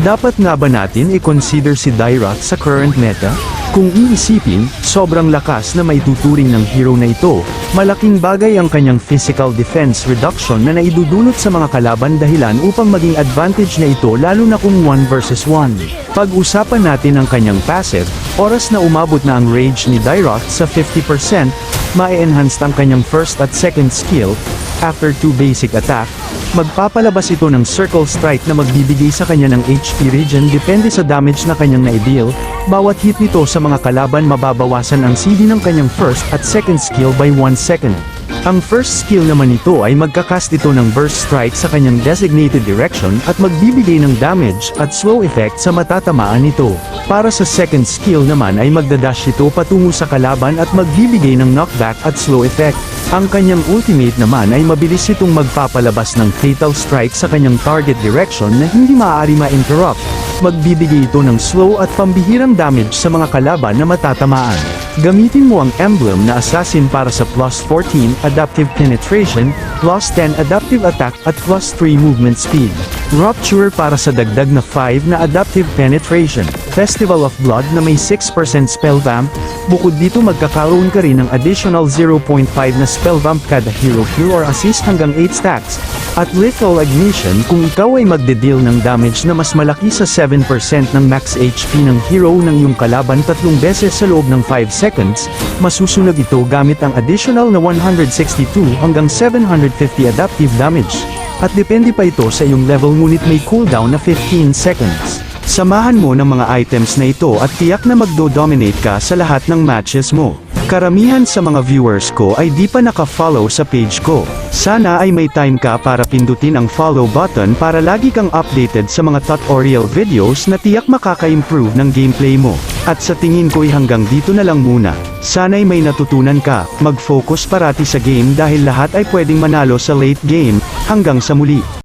Dapat nga ba natin i-consider si Dairoth sa current meta? Kung iisipin, sobrang lakas na maituturing ng hero na ito, malaking bagay ang kanyang physical defense reduction na naidudulot sa mga kalaban dahilan upang maging advantage na ito lalo na kung 1 versus 1. Pag-usapan natin ang kanyang passive, oras na umabot na ang rage ni Dairoth sa 50%, ma-enhance ang kanyang first at second skill, after two basic attack, magpapalabas ito ng circle strike na magbibigay sa kanya ng HP regen depende sa damage na kanyang na-deal, bawat hit nito sa mga kalaban mababawasan ang CD ng kanyang first at second skill by 1 second. Ang first skill naman nito ay magkakast ito ng burst strike sa kanyang designated direction at magbibigay ng damage at slow effect sa matatamaan nito. Para sa second skill naman ay magdadash ito patungo sa kalaban at magbibigay ng knockback at slow effect. Ang kanyang ultimate naman ay mabilis itong magpapalabas ng fatal strike sa kanyang target direction na hindi maaari ma-interrupt. Magbibigay ito ng slow at pambihirang damage sa mga kalaban na matatamaan. Gamitin mo ang emblem na assassin para sa plus 14 adaptive penetration, plus 10 adaptive attack at plus 3 movement speed. Rupture para sa dagdag na 5 na adaptive penetration. Festival of Blood na may 6% spell vamp. Bukod dito magkakaroon ka rin ng additional 0.5 na spell vamp kada hero kill or assist hanggang 8 stacks. At Lethal Ignition kung ikaw ay magde-deal ng damage na mas malaki sa 7% ng max HP ng hero ng iyong kalaban tatlong beses sa loob ng 5 seconds, masusunog ito gamit ang additional na 162 hanggang 750 adaptive damage. At depende pa ito sa iyong level ngunit may cooldown na 15 seconds. Samahan mo ng mga items na ito at tiyak na magdo-dominate ka sa lahat ng matches mo. Karamihan sa mga viewers ko ay di pa naka-follow sa page ko. Sana ay may time ka para pindutin ang follow button para lagi kang updated sa mga tutorial videos na tiyak makaka-improve ng gameplay mo. At sa tingin ko'y hanggang dito na lang muna. Sana'y may natutunan ka, mag-focus parati sa game dahil lahat ay pwedeng manalo sa late game. Hanggang sa muli.